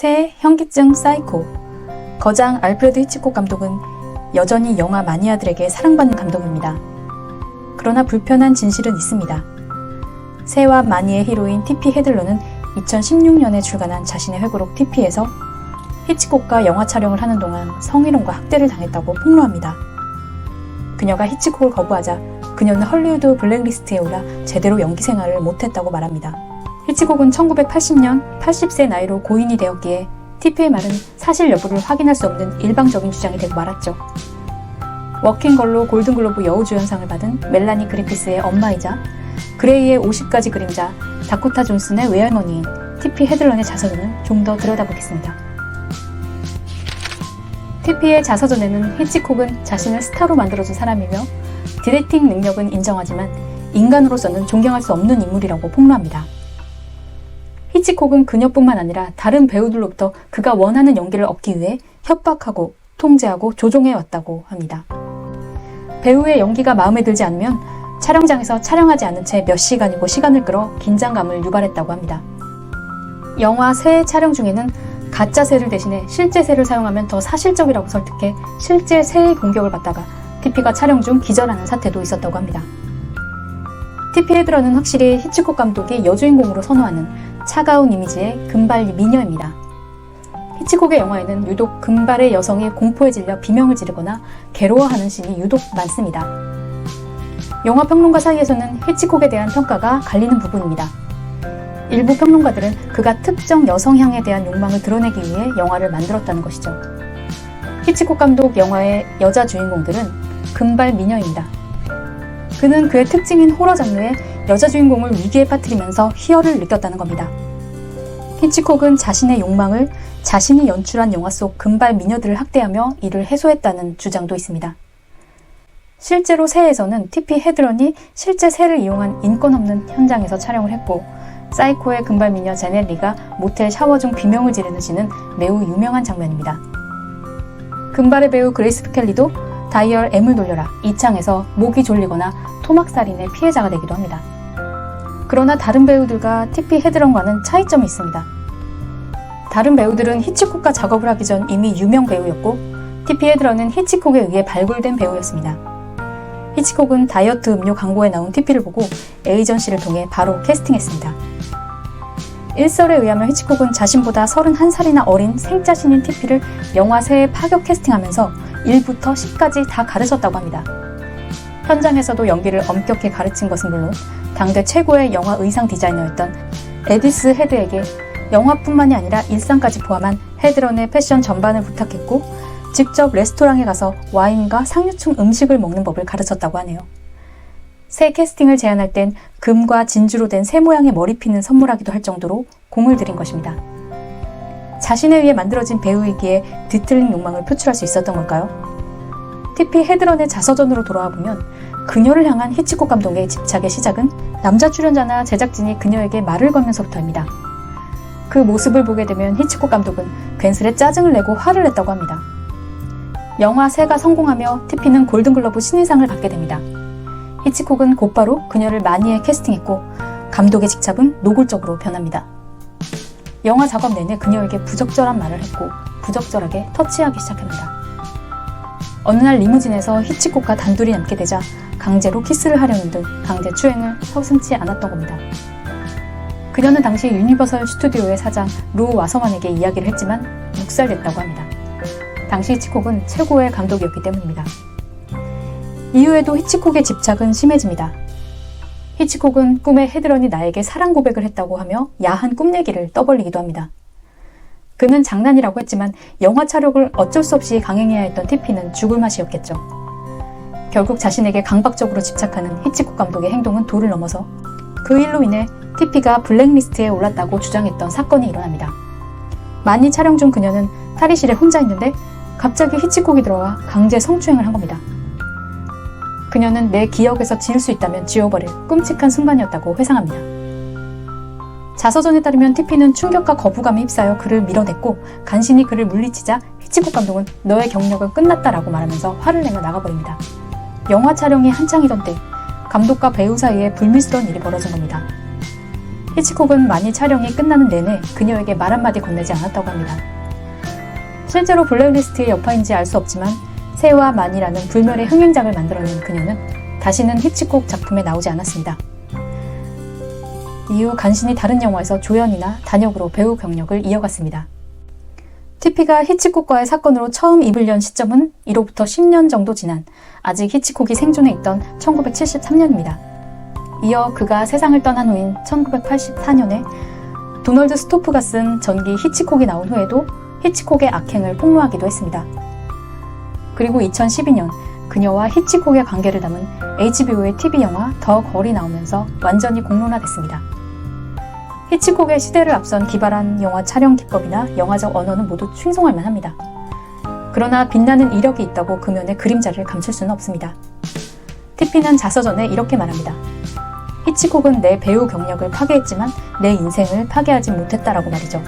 새 현기증 사이코 거장 알프레드 히치콕 감독은 여전히 영화 마니아들에게 사랑받는 감독입니다. 그러나 불편한 진실은 있습니다. 새와 마니의 히로인 티피 헤들러는 2016년에 출간한 자신의 회고록 티피에서 히치콕과 영화 촬영을 하는 동안 성희롱과 학대를 당했다고 폭로합니다. 그녀가 히치콕을 거부하자 그녀는 헐리우드 블랙리스트에 올라 제대로 연기 생활을 못했다고 말합니다. 히치콕은 1980년 80세 나이로 고인이 되었기에 TP의 말은 사실 여부를 확인할 수 없는 일방적인 주장이 되고 말았죠. 워킹걸로 골든글로브 여우주연상을 받은 멜라니 그리피스의 엄마이자 그레이의 50가지 그림자 다코타 존슨의 외할머니인 TP 헤들런의 자서전을 좀 더 들여다보겠습니다. TP의 자서전에는 히치콕은 자신을 스타로 만들어준 사람이며 디렉팅 능력은 인정하지만 인간으로서는 존경할 수 없는 인물이라고 폭로합니다. 히치콕은 그녀뿐만 아니라 다른 배우들로부터 그가 원하는 연기를 얻기 위해 협박하고 통제하고 조종해 왔다고 합니다. 배우의 연기가 마음에 들지 않으면 촬영장에서 촬영하지 않은 채 몇 시간이고 시간을 끌어 긴장감을 유발했다고 합니다. 영화 새 촬영 중에는 가짜 새를 대신해 실제 새를 사용하면 더 사실적이라고 설득해 실제 새의 공격을 받다가 TP가 촬영 중 기절하는 사태도 있었다고 합니다. TP 헤드러는 확실히 히치콕 감독이 여주인공으로 선호하는 차가운 이미지의 금발 미녀입니다. 히치콕의 영화에는 유독 금발의 여성이 공포에 질려 비명을 지르거나 괴로워하는 씬이 유독 많습니다. 영화 평론가 사이에서는 히치콕에 대한 평가가 갈리는 부분입니다. 일부 평론가들은 그가 특정 여성향에 대한 욕망을 드러내기 위해 영화를 만들었다는 것이죠. 히치콕 감독 영화의 여자 주인공들은 금발 미녀입니다. 그는 그의 특징인 호러 장르에 여자 주인공을 위기에 빠뜨리면서 희열을 느꼈다는 겁니다. 히치콕은 자신의 욕망을 자신이 연출한 영화 속 금발 미녀들을 학대하며 이를 해소했다는 주장도 있습니다. 실제로 새에서는 TP 헤드런이 실제 새를 이용한 인권 없는 현장에서 촬영을 했고 사이코의 금발 미녀 제넬리가 모텔 샤워 중 비명을 지르는 씬은 매우 유명한 장면입니다. 금발의 배우 그레이스 켈리도 다이얼 M을 돌려라 이창에서 목이 졸리거나 토막살인의 피해자가 되기도 합니다. 그러나 다른 배우들과 TP 헤드런과는 차이점이 있습니다. 다른 배우들은 히치콕과 작업을 하기 전 이미 유명 배우였고 TP 헤드런은 히치콕에 의해 발굴된 배우였습니다. 히치콕은 다이어트 음료 광고에 나온 TP를 보고 에이전시를 통해 바로 캐스팅했습니다. 일설에 의하면 히치콕은 자신보다 31살이나 어린 생자신인 TP를 영화 새에 파격 캐스팅하면서 1부터 10까지 다 가르쳤다고 합니다. 현장에서도 연기를 엄격히 가르친 것은 물론 당대 최고의 영화 의상 디자이너였던 에디스 헤드에게 영화뿐만이 아니라 일상까지 포함한 헤드런의 패션 전반을 부탁했고 직접 레스토랑에 가서 와인과 상류층 음식을 먹는 법을 가르쳤다고 하네요. 새 캐스팅을 제안할 땐 금과 진주로 된 새 모양의 머리핀을 선물하기도 할 정도로 공을 들인 것입니다. 자신에 의해 만들어진 배우이기에 뒤틀린 욕망을 표출할 수 있었던 걸까요? TP 헤드런의 자서전으로 돌아와 보면 그녀를 향한 히치콕 감독의 집착의 시작은 남자 출연자나 제작진이 그녀에게 말을 걸면서부터입니다. 그 모습을 보게 되면 히치콕 감독은 괜스레 짜증을 내고 화를 냈다고 합니다. 영화 새가 성공하며 TP는 골든글러브 신인상을 받게 됩니다. 히치콕은 곧바로 그녀를 마니에 캐스팅했고 감독의 직착은 노골적으로 변합니다. 영화 작업 내내 그녀에게 부적절한 말을 했고 부적절하게 터치하기 시작합니다. 어느 날 리무진에서 히치콕과 단둘이 남게 되자 강제로 키스를 하려는 등 강제 추행을 서슴지 않았던 겁니다. 그녀는 당시 유니버설 스튜디오의 사장 루 와서만에게 이야기를 했지만 묵살됐다고 합니다. 당시 히치콕은 최고의 감독이었기 때문입니다. 이후에도 히치콕의 집착은 심해집니다. 히치콕은 꿈에 헤드런이 나에게 사랑 고백을 했다고 하며 야한 꿈 얘기를 떠벌리기도 합니다. 그는 장난이라고 했지만 영화 촬영을 어쩔 수 없이 강행해야 했던 TP는 죽을 맛이었겠죠. 결국 자신에게 강박적으로 집착하는 히치콕 감독의 행동은 도를 넘어서 그 일로 인해 TP가 블랙리스트에 올랐다고 주장했던 사건이 일어납니다. 많이 촬영 중 그녀는 탈의실에 혼자 있는데 갑자기 히치콕이 들어와 강제 성추행을 한 겁니다. 그녀는 내 기억에서 지울 수 있다면 지워버릴 끔찍한 순간이었다고 회상합니다. 자서전에 따르면 TP는 충격과 거부감에 휩싸여 그를 밀어냈고 간신히 그를 물리치자 히치콕 감독은 너의 경력은 끝났다라고 말하면서 화를 내며 나가버립니다. 영화 촬영이 한창이던 때 감독과 배우 사이에 불미스러운 일이 벌어진 겁니다. 히치콕은 많이 촬영이 끝나는 내내 그녀에게 말 한마디 건네지 않았다고 합니다. 실제로 블랙리스트의 여파인지 알 수 없지만 새와 만이라는 불멸의 흥행작을 만들어낸 그녀는 다시는 히치콕 작품에 나오지 않았습니다. 이후 간신히 다른 영화에서 조연이나 단역으로 배우 경력을 이어갔습니다. 티피가 히치콕과의 사건으로 처음 입을 연 시점은 이로부터 10년 정도 지난 아직 히치콕이 생존해 있던 1973년입니다. 이어 그가 세상을 떠난 후인 1984년에 도널드 스토프가 쓴 전기 히치콕이 나온 후에도 히치콕의 악행을 폭로하기도 했습니다. 그리고 2012년 그녀와 히치콕의 관계를 담은 HBO의 TV 영화 더 걸이 나오면서 완전히 공론화됐습니다. 히치콕의 시대를 앞선 기발한 영화 촬영 기법이나 영화적 언어는 모두 칭송할 만합니다. 그러나 빛나는 이력이 있다고 금연의 그림자를 감출 수는 없습니다. 티피는 자서전에 이렇게 말합니다. 히치콕은 내 배우 경력을 파괴했지만 내 인생을 파괴하지 못했다라고 말이죠.